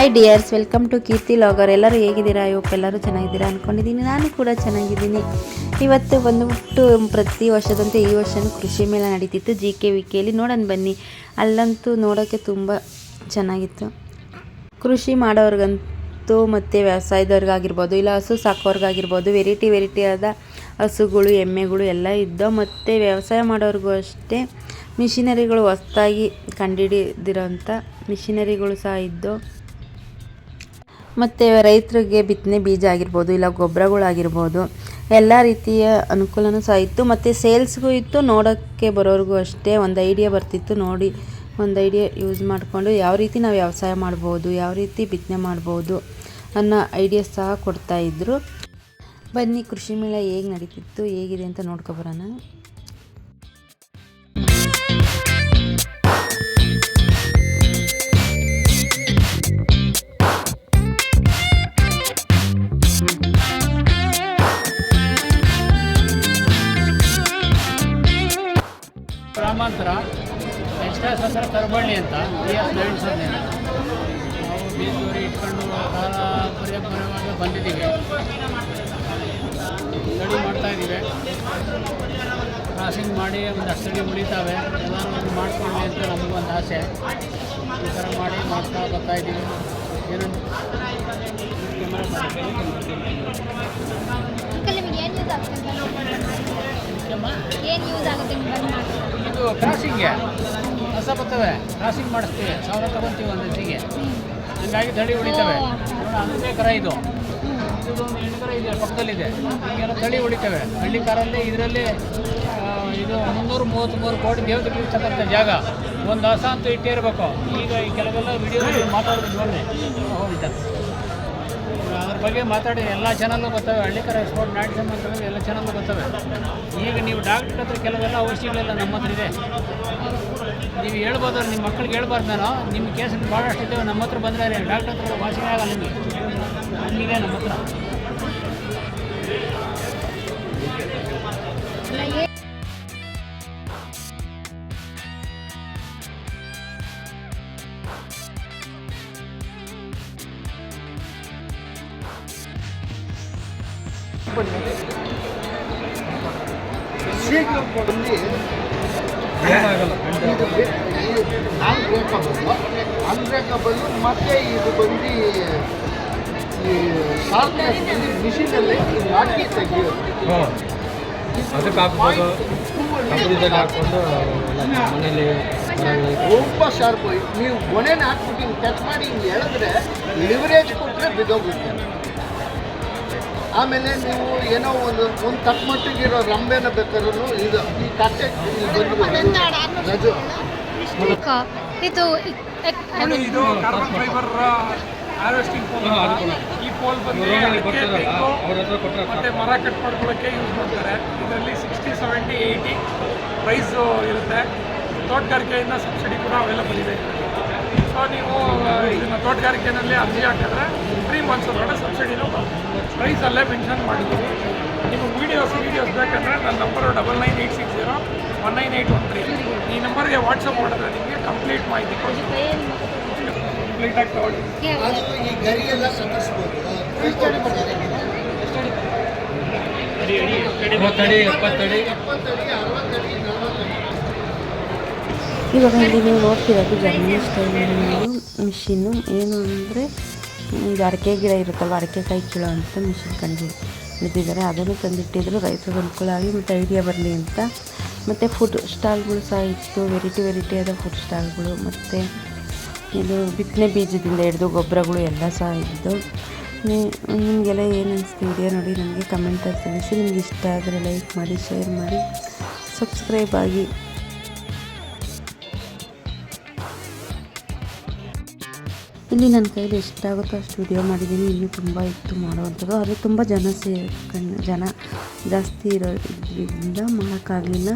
Hi dears welcome to Keerthi logger ಎಲ್ಲರೂ ಹೇಗಿದ್ದೀರಾ? ಇವಕ್ಕೆ ಎಲ್ಲರೂ ಚೆನ್ನಾಗಿದ್ದೀರಾ ಅಂದ್ಕೊಂಡಿದ್ದೀನಿ ನಾನು ಕೂಡ ಚೆನ್ನಾಗಿದ್ದೀನಿ. ಇವತ್ತು ಬಂದುಬಿಟ್ಟು ಪ್ರತಿ ವರ್ಷದಂತೆ ಈ ವರ್ಷವೂ ಕೃಷಿ ಮೇಳ ನಡೀತಿತ್ತು. ಜಿ ಕೆ ವಿ ಕೆಯಲ್ಲಿ ನೋಡೋಣ ಬನ್ನಿ. ಅಲ್ಲಂತೂ ನೋಡೋಕ್ಕೆ ತುಂಬ ಚೆನ್ನಾಗಿತ್ತು. ಕೃಷಿ ಮಾಡೋರ್ಗಂತೂ ಮತ್ತು ವ್ಯವಸಾಯದವ್ರಿಗಾಗಿರ್ಬೋದು, ಇಲ್ಲ ಹಸು ಸಾಕೋರ್ಗಾಗಿರ್ಬೋದು ವೆರೈಟಿ ವೆರೈಟಿ ಆದ ಹಸುಗಳು, ಎಮ್ಮೆಗಳು ಎಲ್ಲ ಇದ್ದೋ ಮತ್ತು ವ್ಯವಸಾಯ ಮಾಡೋರಿಗೂ ಅಷ್ಟೇ ಮಿಷಿನರಿಗಳು ಹೊಸ್ದಾಗಿ ಅಂಥ ಮಿಷಿನರಿಗಳು ಸಹ ಇದ್ದು ಮತ್ತು ರೈತರಿಗೆ ಬಿತ್ತನೆ ಬೀಜ ಆಗಿರ್ಬೋದು, ಇಲ್ಲ ಗೊಬ್ಬರಗಳಾಗಿರ್ಬೋದು, ಎಲ್ಲ ರೀತಿಯ ಅನುಕೂಲವೂ ಸಹ ಇತ್ತು. ಮತ್ತು ಸೇಲ್ಸ್ಗೂ ಇತ್ತು, ನೋಡೋಕ್ಕೆ ಬರೋರಿಗೂ ಅಷ್ಟೇ ಒಂದು ಐಡಿಯಾ ಬರ್ತಿತ್ತು. ನೋಡಿ, ಒಂದು ಐಡಿಯಾ ಯೂಸ್ ಮಾಡಿಕೊಂಡು ಯಾವ ರೀತಿ ನಾವು ವ್ಯವಸಾಯ ಮಾಡ್ಬೋದು, ಯಾವ ರೀತಿ ಬಿತ್ತನೆ ಮಾಡ್ಬೋದು ಅನ್ನೋ ಐಡಿಯಾ ಸಹ ಕೊಡ್ತಾಯಿದ್ರು ಬನ್ನಿ, ಕೃಷಿ ಮೇಳ ಹೇಗೆ ನಡೀತಿತ್ತು, ಹೇಗಿದೆ ಅಂತ ನೋಡ್ಕೊಬರೋಣ ಗ್ರಾಮಾಂತರ ಎಕ್ಸ್ಟ್ರಾಸ್ ಹತ್ರ ತರಬಳ್ಳಿ ಅಂತ ಬಿ ಎಸ್ ನೈನ್ ಸೊನ್ನೆ ನಾವು ಬೀಸೂರಿ ಇಟ್ಕೊಂಡು ಬಹಳ ಪರಿಪೂರ್ಣವಾಗಿ ಬಂದಿದ್ದೀವಿ. ಸ್ಟಡಿ ಮಾಡ್ತಾ ಇದ್ದೀವಿ. ಕ್ರಾಸಿಂಗ್ ಮಾಡಿ ಒಂದು ಸ್ಟಡಿ ಉಳಿತಾವೆ ಎಲ್ಲರೂ ಒಂದು ಮಾಡ್ಕೊಳ್ಳಿ ಅಂತ ನಮಗೂ ಒಂದು ಆಸೆ. ಈ ಥರ ಮಾಡಿ ಮಾಡ್ತಾ ಬರ್ತಾ ಇದ್ದೀವಿ. ಏನು ಯೂಸ್ ಆಗುತ್ತೆ? ಏನು ಯೂಸ್ ಆಗುತ್ತೆ? ನೀವು ಬಂದು ಮಾಡಿ ಇದು ಕ್ರಾಸಿಂಗ್ಗೆ ಹೊಸ ಬರ್ತವೆ ಕ್ರಾಸಿಂಗ್ ಮಾಡಿಸ್ತೀವಿ. ಸಾವಿರ ತಗೊತೀವಿ ಒಂದು ಹೆಚ್ಚಿಗೆ ಹಂಗಾಗಿ ತಳಿ ಉಳಿತವೆ. ನೋಡ ಅಂದೇ ಕರ ಇದು. ಇದೊಂದು ಕರ ಇದೆ, ಪಕ್ಕದಲ್ಲಿದೆ. ಈಗೆಲ್ಲ ತಳಿ ಉಳಿತವೆ. ಹಳ್ಳಿ ಕಾರಲ್ಲಿ ಇದರಲ್ಲಿ ಇದು ಮುನ್ನೂರು ಮೂವತ್ತ್ಮೂರು ಕೋಟಿ ದೇವತೆ ಬೀಳ್ತಕ್ಕಂಥ ಜಾಗ. ಒಂದು ಹಸ ಅಂತೂ ಇಟ್ಟೇ ಇರಬೇಕು. ಈಗ ಈ ಕೆಲವೆಲ್ಲ ವಿಡಿಯೋ ಮಾತಾಡೋದು ನೋಡಿದೆ ಹೋಗಿದ್ದಾರೆ ಅದ್ರ ಬಗ್ಗೆ ಮಾತಾಡಿ. ಎಲ್ಲ ಚಾನಲ್ಲು ಬರ್ತವೆ. ಹಳ್ಳಿಕರ ಎಕ್ಸ್ಪೋರ್ಟ್ ನಾಟಿ ಸಂಬಂಧ ಎಲ್ಲ ಚಾನಲ್ಲು ಬರ್ತವೆ. ಈಗ ನೀವು ಡಾಕ್ಟ್ರ್ ಹತ್ರ ಕೆಲವೆಲ್ಲ ಔಷಧಿಗಳೆಲ್ಲ ನಮ್ಮ ಹತ್ರ ಇದೆ. ನೀವು ಹೇಳ್ಬೋದು ನಿಮ್ಮ ಮಕ್ಕಳಿಗೆ ಹೇಳ್ಬಾರ್ದು ನಾನು. ನಿಮ್ಮ ಕೇಸಲ್ಲಿ ಭಾಳಷ್ಟು ಇದ್ದೇವೆ. ನಮ್ಮ ಹತ್ರ ಬಂದರೆ ಡಾಕ್ಟ್ರ್ ಹತ್ರ ವಾಸಿನೇ ಆಗಲ್ಲ ನಿಮಗೆ. ಹಂಗಿದೆ ನಮ್ಮ ಹತ್ರ. ಬಂದು ಮತ್ತೆ ಇದು ಬಂದು ಈ ಶಾರ್ಪ್ನೆಸ್ ಬಂದು ಮಿಷಿನಲ್ಲಿ ಹಾಕಿ ತೆಗಿಯೋದು. ಅದಕ್ಕೆ ಹಾಕ್ಬೋದು. ಹಾಕ್ಕೊಂಡು ಮನೇಲಿ ತುಂಬ ಶಾರ್ಪ್ ನೀವು ಗೊನೆನ ಹಾಕ್ಬಿಟ್ಟು ಹಿಂಗೆ ಟಚ್ ಮಾಡಿ ಹಿಂಗೆ ಹೇಳಿದ್ರೆ ಲಿವರೇಜ್ ಕೊಟ್ಟರೆ ಬಿದ್ದೋಗುತ್ತೆ. ಆಮೇಲೆ ನೀವು ಏನೋ ಒಂದು ಒಂದು ತಕ್ಕ ಮಟ್ಟಿಗಿರೋ ರಂಬೆನ ಬೇಕಾದ್ರೂ ಇದು ಈ ಕಟ್ಟೆ ರಜು. ಇದು ಇದು ಕಾರ್ಬನ್ ಫೈಬರ್ ಹಾರ್ವೆಸ್ಟಿಂಗ್ ಪೋಲ್ ಈ ಪೋಲ್ ಬಂದು ಮತ್ತೆ ಮರ ಕಟ್ ಮಾಡ್ಕೊಳ್ಳೋಕ್ಕೆ ಯೂಸ್ ಮಾಡ್ತಾರೆ. ಇದರಲ್ಲಿ ಸಿಕ್ಸ್ಟಿ ಸೆವೆಂಟಿ ಏಯ್ಟಿ ಪ್ರೈಸ್ ಇರುತ್ತೆ. ತೋಟಗಾರಿಕೆಯಿಂದ ಸಬ್ಸಿಡಿ ಕೂಡ ಅವೈಲಬಲ್ ಇದೆ ಸೊ ನೀವು ಇದನ್ನು ತೋಟಗಾರಿಕೆಯಲ್ಲಿ ಅರ್ಜಿ ಹಾಕಿದ್ರೆ ಮಂತ್ಸ್ ಸಬ್ಸಿಡಿ ಸಬ್ಸಿಡಿನೂ ಪ್ರೈಸ್ ಅಲ್ಲೇ ಮೆನ್ಷನ್ ಮಾಡಿದ್ದೀವಿ ನಿಮಗೆ ವೀಡಿಯೋಸ್ ವೀಡಿಯೋಸ್ ಬೇಕಂದರೆ ನನ್ನ number double nine eight six zero one nine eight one three ಈ ನಂಬರ್ಗೆ ವಾಟ್ಸಪ್ ಮಾಡಿದ್ರೆ ನಿಮಗೆ ಕಂಪ್ಲೀಟ್ ಮಾಹಿತಿ ಕಂಪ್ಲೀಟಾಗಿ ತಗೊಳ್ಳಿ. ಮೂವತ್ತಡಿ ಎಪ್ಪತ್ತಡಿ ಇವಾಗ ಇಲ್ಲಿ ನೀವು ನೋಡ್ತಿರೋದು ಜರ್ನಿ ಸ್ಟೈಲ್ ಮಿಷಿನ್ನು ಏನು ಅಂದರೆ ಇದು ಅಡಿಕೆ ಗಿಡ ಇರುತ್ತಲ್ವ ಅಡಿಕೆಕಾಯಿ ಕೀಳೋ ಅಂತ ಮಿಷಿನ್ ಕಂಡು ಬಿದ್ದಿದ್ದಾರೆ ಅದನ್ನು ತಂದಿಟ್ಟಿದ್ರು ರೈತರಿಗೆ ಅನುಕೂಲ ಆಗಿ ಮತ್ತು ಐಡಿಯಾ ಬರಲಿ ಅಂತ. ಮತ್ತು ಫುಡ್ ಸ್ಟಾಲ್ಗಳು ಸಹ ಇತ್ತು ವೆರೈಟಿ ವೆರೈಟಿ ಆದ ಫುಡ್ ಸ್ಟಾಲ್ಗಳು ಮತ್ತು ಇದು ಬಿತ್ತನೆ ಬೀಜದಿಂದ ಹಿಡಿದು ಗೊಬ್ಬರಗಳು ಎಲ್ಲ ಸಹ ಇದ್ದು. ನಿಮಗೆಲ್ಲ ಏನು ಅನಿಸ್ತು ನೋಡಿ ನನಗೆ ಕಮೆಂಟಲ್ಲಿ ತಿಳಿಸಿ. ನಿಮ್ಗೆ ಇಷ್ಟ ಆದರೆ ಲೈಕ್ ಮಾಡಿ ಶೇರ್ ಮಾಡಿ ಸಬ್ಸ್ಕ್ರೈಬ್ ಆಗಿ ಇಲ್ಲಿ ನನ್ನ ಕೈಲಿ ಎಷ್ಟಾಗುತ್ತೋ ಅಷ್ಟು ವಿಡಿಯೋ ಮಾಡಿದ್ದೀನಿ. ಇನ್ನು ತುಂಬ ಇತ್ತು ಮಾಡುವಂಥದ್ದು. ಆದರೆ ತುಂಬ ಜನ ಸೇರ್ಕೊಂಡು ಜನ ಜಾಸ್ತಿ ಇರೋದ್ರಿಂದ ಮಾಡೋಕ್ಕಾಗಲಿಲ್ಲ.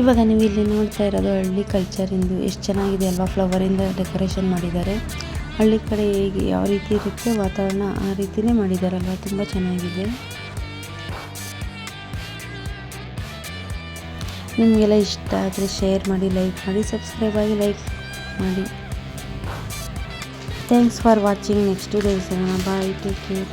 ಇವಾಗ ನೀವು ಇಲ್ಲಿ ನೋಡ್ತಾ ಇರೋದು ಹಳ್ಳಿ ಕಲ್ಚರಿಂದು ಎಷ್ಟು ಚೆನ್ನಾಗಿದೆ ಅಲ್ವಾ? ಫ್ಲವರಿಂದ ಡೆಕೋರೇಷನ್ ಮಾಡಿದ್ದಾರೆ. ಹಳ್ಳಿ ಕಡೆ ಹೇಗೆ, ಯಾವ ರೀತಿ ಇರುತ್ತೆ ವಾತಾವರಣ ಆ ರೀತಿನೇ ಮಾಡಿದ್ದಾರಲ್ವ ತುಂಬ ಚೆನ್ನಾಗಿದೆ. ನಿಮಗೆಲ್ಲ ಇಷ್ಟ ಆದರೆ ಶೇರ್ ಮಾಡಿ ಲೈಕ್ ಮಾಡಿ ಸಬ್ಸ್ಕ್ರೈಬ್ ಆಗಿ ಲೈಕ್ ಮಾಡಿ. Thanks for watching next days bye take care